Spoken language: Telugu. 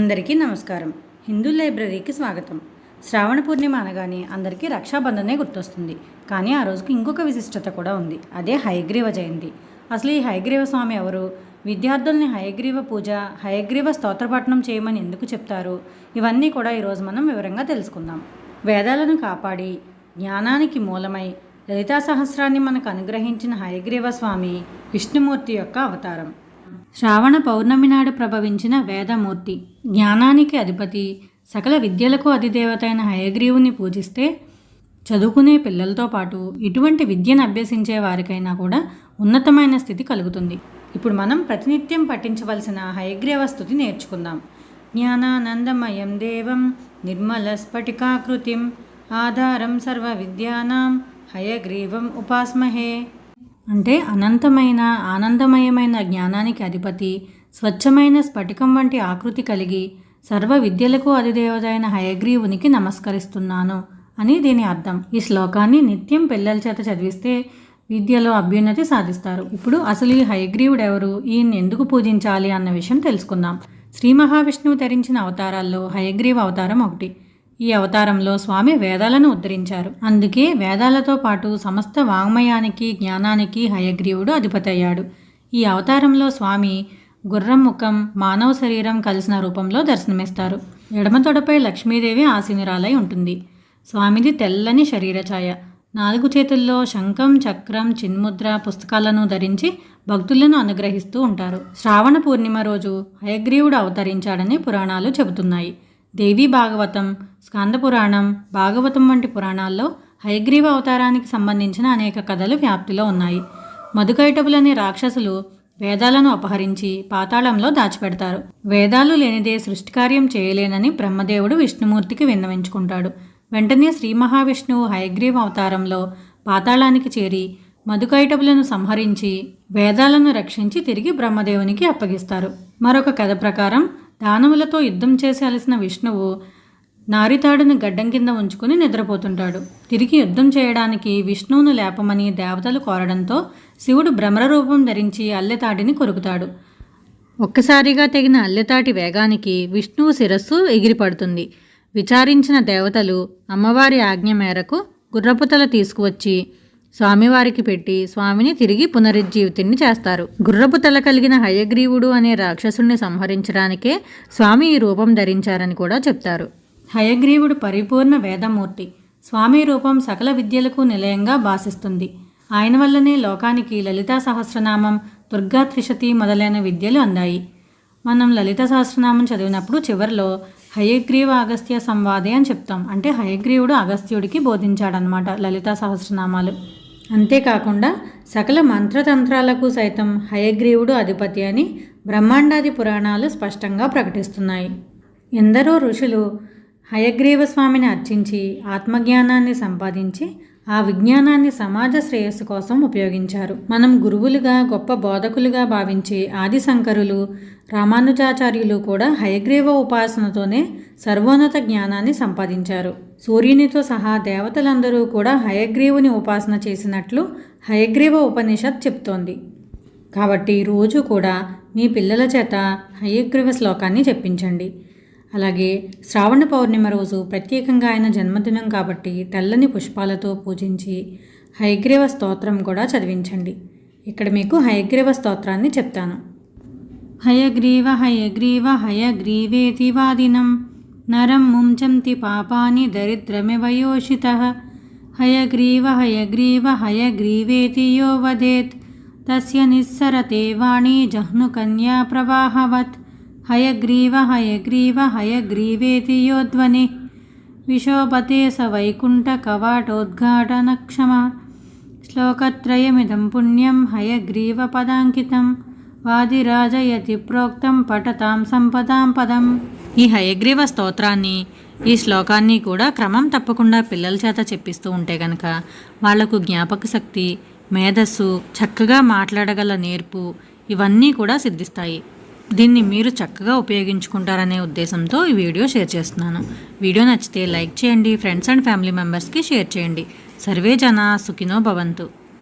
అందరికీ నమస్కారం. హిందూ లైబ్రరీకి స్వాగతం. శ్రావణ పూర్ణిమ అనగానే అందరికీ రక్షాబంధనే గుర్తొస్తుంది. కానీ ఆ రోజుకి ఇంకొక విశిష్టత కూడా ఉంది. అదే హయగ్రీవ జయంతి. అసలు ఈ హయగ్రీవ స్వామి ఎవరు? విద్యార్థుల్ని హయగ్రీవ పూజ హయగ్రీవ స్తోత్రపఠనం చేయమని ఎందుకు చెప్తారు? ఇవన్నీ కూడా ఈరోజు మనం వివరంగా తెలుసుకుందాం. వేదాలను కాపాడి జ్ఞానానికి మూలమై లలితా సహస్రాన్ని మనకు అనుగ్రహించిన హయగ్రీవ స్వామి విష్ణుమూర్తి యొక్క అవతారం. శ్రావణ పౌర్ణమి నాడు ప్రభవించిన వేదమూర్తి జ్ఞానానికి అధిపతి సకల విద్యలకు అధిదేవత అయిన హయగ్రీవుని పూజిస్తే చదువుకునే పిల్లలతో పాటు ఇటువంటి విద్యను అభ్యసించే వారికైనా కూడా ఉన్నతమైన స్థితి కలుగుతుంది. ఇప్పుడు మనం ప్రతినిత్యం పఠించవలసిన హయగ్రీవ స్థుతి నేర్చుకుందాం. జ్ఞానానందమయం దేవం నిర్మల స్ఫటికాకృతిం ఆధారం సర్వ విద్యానాం హయగ్రీవం ఉపాస్మహే. అంటే అనంతమైన ఆనందమయమైన జ్ఞానానికి అధిపతి స్వచ్ఛమైన స్ఫటికం వంటి ఆకృతి కలిగి సర్వ విద్యలకు అధిదేవత హయగ్రీవునికి నమస్కరిస్తున్నాను అని దీని అర్థం. ఈ శ్లోకాన్ని నిత్యం పిల్లల చేత చదివిస్తే విద్యలో అభ్యున్నతి సాధిస్తారు. ఇప్పుడు అసలు ఈ హయగ్రీవుడు ఎవరు ఈయన్ని ఎందుకు పూజించాలి అన్న విషయం తెలుసుకుందాం. శ్రీ మహావిష్ణువు ధరించిన అవతారాల్లో హయగ్రీవ అవతారం ఒకటి. ఈ అవతారంలో స్వామి వేదాలను ఉద్ధరించారు. అందుకే వేదాలతో పాటు సమస్త వాంగ్మయానికి జ్ఞానానికి హయగ్రీవుడు అధిపతయ్యాడు ఈ అవతారంలో స్వామి గుర్రం ముఖం మానవ శరీరం కలిసిన రూపంలో దర్శనమిస్తారు. ఎడమ తొడపై లక్ష్మీదేవి ఆసీనురాలై ఉంటుంది. స్వామిది తెల్లని శరీరఛాయ నాలుగు చేతుల్లో శంఖం చక్రం చిన్ముద్ర పుస్తకాలను ధరించి భక్తులను అనుగ్రహిస్తూ ఉంటారు. శ్రావణ పూర్ణిమ రోజు హయగ్రీవుడు అవతరించాడని పురాణాలు చెబుతున్నాయి. దేవీ భాగవతం స్కంద పురాణం భాగవతం వంటి పురాణాల్లో హయగ్రీవ అవతారానికి సంబంధించిన అనేక కథలు వ్యాప్తిలో ఉన్నాయి. మధుకైటపులనే రాక్షసులు వేదాలను అపహరించి పాతాళంలో దాచిపెడతారు. వేదాలు లేనిదే సృష్టికార్యం చేయలేనని బ్రహ్మదేవుడు విష్ణుమూర్తికి విన్నవించుకుంటాడు. వెంటనే శ్రీ మహావిష్ణువు హయగ్రీవ అవతారంలో పాతాళానికి చేరి మధుకైటపులను సంహరించి వేదాలను రక్షించి తిరిగి బ్రహ్మదేవునికి అప్పగిస్తారు. మరొక కథ ప్రకారం దానవులతో యుద్ధం చేసేయాల్సిన విష్ణువు నారితాడును గడ్డం కింద ఉంచుకుని నిద్రపోతుంటాడు. తిరిగి యుద్ధం చేయడానికి విష్ణువును లేపమని దేవతలు కోరడంతో శివుడు భ్రమర రూపం ధరించి అల్లెతాటిని కొరుకుతాడు. ఒక్కసారిగా తెగిన అల్లెతాటి వేగానికి విష్ణువు శిరస్సు ఎగిరిపడుతుంది. విచారించిన దేవతలు అమ్మవారి ఆజ్ఞ మేరకు గుర్రపుతల తీసుకువచ్చి స్వామివారికి పెట్టి స్వామిని తిరిగి పునరుజ్జీవితుణ్ణి చేస్తారు. గుర్రపు తల కలిగిన హయగ్రీవుడు అనే రాక్షసుణ్ణి సంహరించడానికే స్వామి ఈ రూపం ధరించారని కూడా చెప్తారు. హయగ్రీవుడు పరిపూర్ణ వేదమూర్తి. స్వామి రూపం సకల విద్యలకు నిలయంగా భాసిస్తుంది. ఆయన వల్లనే లోకానికి లలితా సహస్రనామం దుర్గా త్రిశతి మొదలైన విద్యలు అందాయి. మనం లలిత సహస్రనామం చదివినప్పుడు చివరిలో హయగ్రీవ అగస్త్య సంవాదే అని చెప్తాం. అంటే హయగ్రీవుడు అగస్త్యుడికి బోధించాడనమాట లలిత సహస్రనామాలు. అంతేకాకుండా సకల మంత్రతంత్రాలకు సైతం హయగ్రీవుడు అధిపతి అని బ్రహ్మాండాది పురాణాలు స్పష్టంగా ప్రకటిస్తున్నాయి. ఎందరో ఋషులు హయగ్రీవ స్వామిని అర్చించి ఆత్మజ్ఞానాన్ని సంపాదించి ఆ విజ్ఞానాన్ని సమాజ శ్రేయస్సు కోసం ఉపయోగించారు. మనం గురువులుగా గొప్ప బోధకులుగా భావించే ఆదిశంకరులు రామానుజాచార్యులు కూడా హయగ్రీవ ఉపాసనతోనే సర్వోన్నత జ్ఞానాన్ని సంపాదించారు. సూర్యునితో సహా దేవతలందరూ కూడా హయగ్రీవుని ఉపాసన చేసినట్లు హయగ్రీవ ఉపనిషత్ చెప్తోంది. కాబట్టి రోజు కూడా మీ పిల్లల చేత హయగ్రీవ శ్లోకాన్ని చెప్పించండి. అలాగే శ్రావణ పౌర్ణిమ రోజు ప్రత్యేకంగా ఆయన జన్మదినం కాబట్టి తెల్లని పుష్పాలతో పూజించి హయగ్రీవ స్తోత్రం కూడా చదివించండి. ఇక్కడ మీకు హయగ్రీవ స్తోత్రాన్ని చెప్తాను. హయగ్రీవ హయగ్రీవ హయగ్రీవేతి వాదినం. నరం ముంచంతి పాపాని దరిద్రమివయోషిత. హయగ్రీవ హయగ్రీవ హయగ్రీవేతి యో వదేత్. తస్య నిస్సరతే వాణి జహ్నుకన్యా ప్రవాహవత్. హయగ్రీవ హయగ్రీవ హయగ్రీవేతి యోధ్వని విశోపతే స వైకుంఠ కవాటోద్ఘాటనక్షమ. శ్లోకత్రయమిదం పుణ్యం హయగ్రీవ పదాంకితం. వాదిరాజయతి ప్రోక్తం పఠతాం సంపదాం పదం. ఈ హయగ్రీవ స్తోత్రాన్ని ఈ శ్లోకాన్ని కూడా క్రమం తప్పకుండా పిల్లల చేత చెప్పిస్తూ ఉంటే గనక వాళ్ళకు జ్ఞాపక శక్తి మేధస్సు చక్కగా మాట్లాడగల నేర్పు ఇవన్నీ కూడా సిద్ధిస్తాయి. దీన్ని మీరు చక్కగా ఉపయోగించుకుంటారనే ఉద్దేశంతో ఈ వీడియో షేర్ చేస్తున్నాను. వీడియో నచ్చితే లైక్ చేయండి ఫ్రెండ్స్ అండ్ ఫ్యామిలీ మెంబర్స్కి షేర్ చేయండి. సర్వే జన సుఖినో భవంతు.